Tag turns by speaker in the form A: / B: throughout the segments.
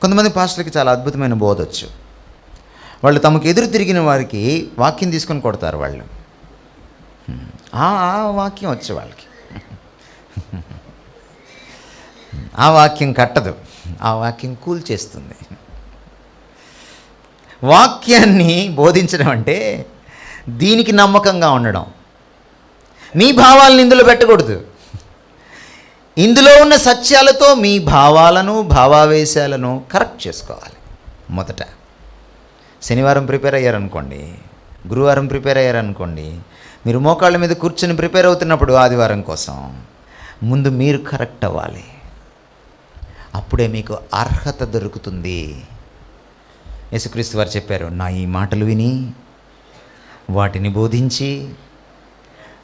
A: కొంతమంది పాస్టర్లకి చాలా అద్భుతమైన బోధ వచ్చు. వాళ్ళు తమకు ఎదురు తిరిగిన వారికి వాక్యం తీసుకొని కొడతారు వాళ్ళు ఆ ఆ వాక్యం వచ్చే వాళ్ళకి. ఆ వాక్యం కట్టదు. ఆ వాక్యం కూల్ చేస్తుంది. వాక్యాన్ని బోధించడం అంటే దీనికి నమ్మకంగా ఉండడం. మీ భావాలను ఇందులో పెట్టకూడదు. ఇందులో ఉన్న సత్యాలతో మీ భావాలను భావావేశాలను కరెక్ట్ చేసుకోవాలి. మొదట. శనివారం ప్రిపేర్ అయ్యారనుకోండి గురువారం ప్రిపేర్ అయ్యారనుకోండి మీరు మోకాళ్ళ మీద కూర్చొని ప్రిపేర్ అవుతున్నప్పుడు ఆదివారం కోసం ముందు మీరు కరెక్ట్ అవ్వాలి. అప్పుడే మీకు అర్హత దొరుకుతుంది. యేసుక్రీస్తు వారు చెప్పారు నా ఈ మాటలు విని వాటిని బోధించి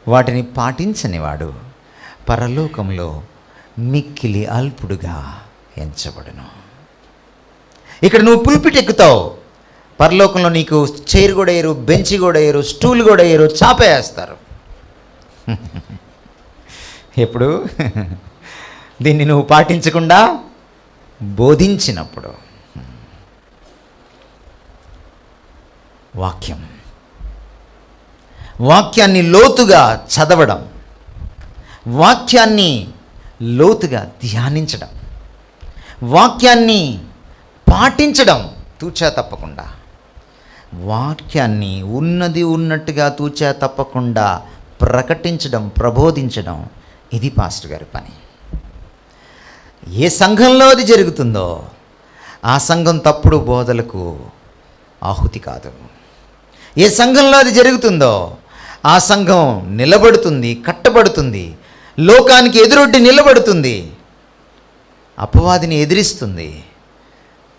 A: వాటిని పాటించని వాడు పరలోకంలో మిక్కిలి అల్పుడుగా ఎంచబడును. ఇక్కడ నువ్వు పుల్పిట్ ఎక్కుతావు. పరలోకంలో నీకు చైర్ కూడా వేయరు బెంచ్ కూడా వేయరు స్టూల్ కూడా వేయరు చాపేస్తారు. ఎప్పుడు? దీన్ని నువ్వు పాటించకుండా బోధించినప్పుడు. వాక్యం. వాక్యాన్ని లోతుగా చదవడం. వాక్యాన్ని లోతుగా ధ్యానించడం. వాక్యాన్ని పాటించడం తూచా తప్పకుండా. వాక్యాన్ని ఉన్నది ఉన్నట్టుగా తూచా తప్పకుండా ప్రకటించడం ప్రబోధించడం ఇది పాస్టర్ గారి పని. ఏ సంఘంలో అది జరుగుతుందో ఆ సంఘం తప్పుడు బోధలకు ఆహుతి కాదు. ఏ సంఘంలో అది జరుగుతుందో ఆ సంఘం నిలబడుతుంది కట్టబడుతుంది లోకానికి ఎదురొడ్డి నిలబడుతుంది. అపవాదిని ఎదిరిస్తుంది.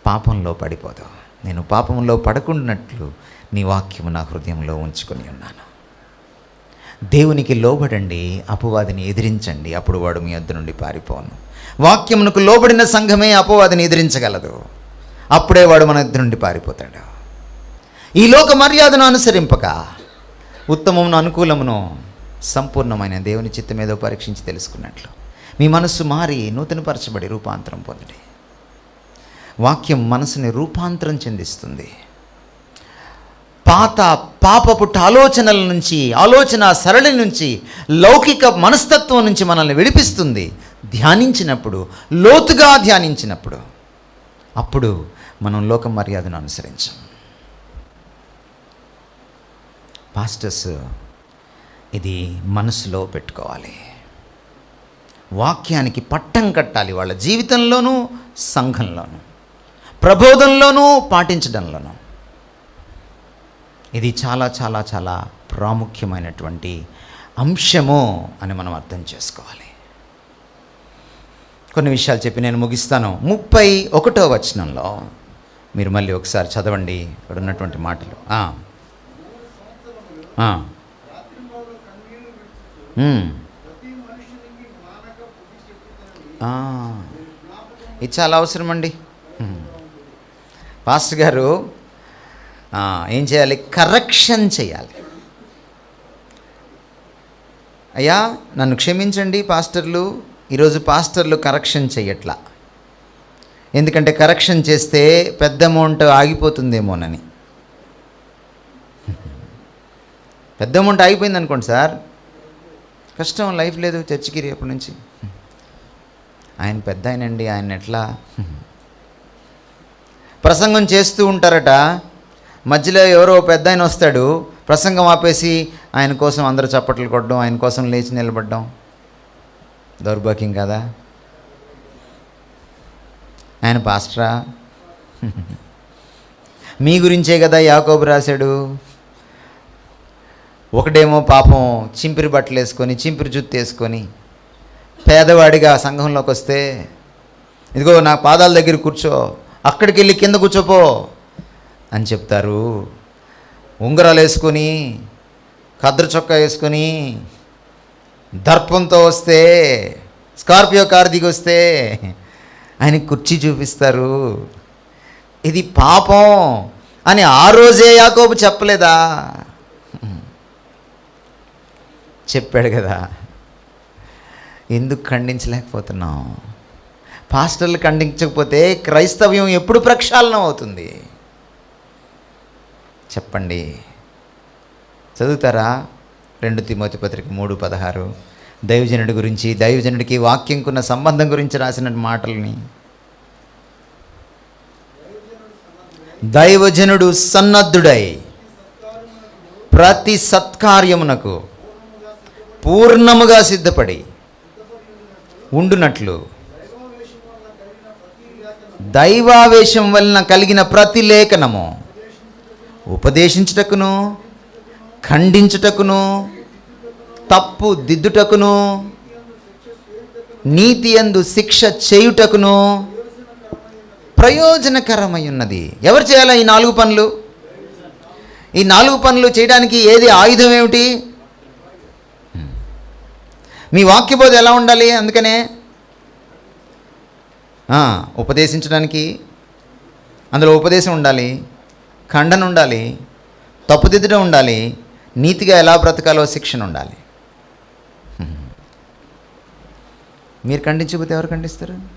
A: పాపంలో పడిపోదాం. నేను పాపంలో పడకుండానట్లు నీ వాక్యము నా హృదయంలో ఉంచుకొని ఉన్నాను. దేవునికి లోబడండి అపవాదిని ఎదిరించండి అప్పుడు వాడు మీ వద్ద నుండి పారిపోను. వాక్యమునకు లోబడిన సంఘమే అపవాదిని ఎదిరించగలదు. అప్పుడే వాడు మన ఇద్దరు నుండి పారిపోతాడు. ఈ లోక మర్యాదను అనుసరింపక ఉత్తమమును అనుకూలమును సంపూర్ణమైన దేవుని చిత్తం ఏదో పరీక్షించి తెలుసుకున్నట్లు. మీ మనస్సు మారి నూతనపరచబడి రూపాంతరం పొందండి. వాక్యం మనసుని రూపాంతరం చెందిస్తుంది. పాత పాపపుట్ట ఆలోచనల నుంచి ఆలోచన సరళి నుంచి లౌకిక మనస్తత్వం నుంచి మనల్ని విడిపిస్తుంది. ధ్యానించినప్పుడు లోతుగా ధ్యానించినప్పుడు అప్పుడు మనం లోక మర్యాదను అనుసరించాం. పాస్టర్స్ ఇది మనసులో పెట్టుకోవాలి. వాక్యానికి పట్టం కట్టాలి వాళ్ళ జీవితంలోనూ సంఘంలోనూ ప్రబోధంలోనూ పాటించడంలోనూ. ఇది చాలా చాలా చాలా ప్రాముఖ్యమైనటువంటి అంశము అని మనం అర్థం చేసుకోవాలి. కొన్ని విషయాలు చెప్పి నేను ముగిస్తాను. ముప్పై ఒకటో వచనంలో మీరు మళ్ళీ ఒకసారి చదవండి ఇక్కడ ఉన్నటువంటి మాటలు. ఇది చాలా అవసరం అండి. పాస్టర్ గారు ఏం చేయాలి? కరెక్షన్ చేయాలి. అయ్యా నన్ను క్షమించండి పాస్టర్లు. ఈరోజు పాస్టర్లు కరెక్షన్ చేయట్లా ఎందుకంటే కరెక్షన్ చేస్తే పెద్ద అమౌంట్ ఆగిపోతుందేమోనని. పెద్ద అమౌంట్ ఆగిపోయింది అనుకోండి సార్ కష్టం లైఫ్ లేదు చర్చికి రేపటి నుంచి. ఆయన పెద్ద ఆయనండి ఆయన ఎట్లా? ప్రసంగం చేస్తూ ఉంటారట. మధ్యలో ఎవరో పెద్ద ఆయన వస్తాడు. ప్రసంగం ఆపేసి ఆయన కోసం అందరూ చప్పట్లు కొట్టడం ఆయన కోసం లేచి నిలబడడం. దౌర్భాగ్యం కదా? ఆయన పాస్టరా? మీ గురించే కదా యాకోబు రాశాడు. ఒకడేమో పాపం చింపిరి బట్టలు వేసుకొని చింపిరి జుత్తు వేసుకొని పేదవాడిగా సంఘంలోకి వస్తే ఇదిగో నా పాదాల దగ్గర కూర్చో అక్కడికి వెళ్ళి కింద కూర్చోపో అని చెప్తారు. ఉంగరాలు వేసుకొని కద్ర చొక్కా వేసుకొని దర్పంతో వస్తే స్కార్పియో కార్ దిగి వస్తే ఆయన కుర్చీ చూపిస్తారు. ఇది పాపం అని ఆ రోజే యాకోబు చెప్పలేదా? చెప్పాడు కదా. ఎందుకు ఖండించలేకపోతున్నాం? పాస్టర్లు ఖండించకపోతే క్రైస్తవ్యం ఎప్పుడు ప్రక్షాళనం అవుతుంది? చెప్పండి. చదువుతారా? రెండు తిమోతి పత్రిక మూడు పదహారు. దైవజనుడి గురించి దైవజనుడికి వాక్యంకున్న సంబంధం గురించి రాసిన మాటల్ని. దైవజనుడు సన్నద్ధుడై ప్రతి సత్కార్యమునకు పూర్ణముగా సిద్ధపడి ఉండునట్లు. దైవావేశం వలన కలిగిన ప్రతి లేఖనము ఉపదేశించుటకును ఖండించుటకును తప్పు దిద్దుటకును నీతి అందు శిక్ష చేయుటకును ప్రయోజనకరమై ఉన్నది ఎవరు చేయాలా ఈ నాలుగు పనులు? ఈ నాలుగు పనులు చేయడానికి ఏది ఆయుధం ఏమిటి? మీ వాక్యబోధ ఎలా ఉండాలి? అందుకనే. ఉపదేశించడానికి. అందులో ఉపదేశం ఉండాలి. ఖండన ఉండాలి. తప్పుదిద్దడం ఉండాలి. నీతిగా ఎలా బ్రతకాలో శిక్షణ ఉండాలి. మీరు ఖండించకపోతే ఎవరు ఖండిస్తారు?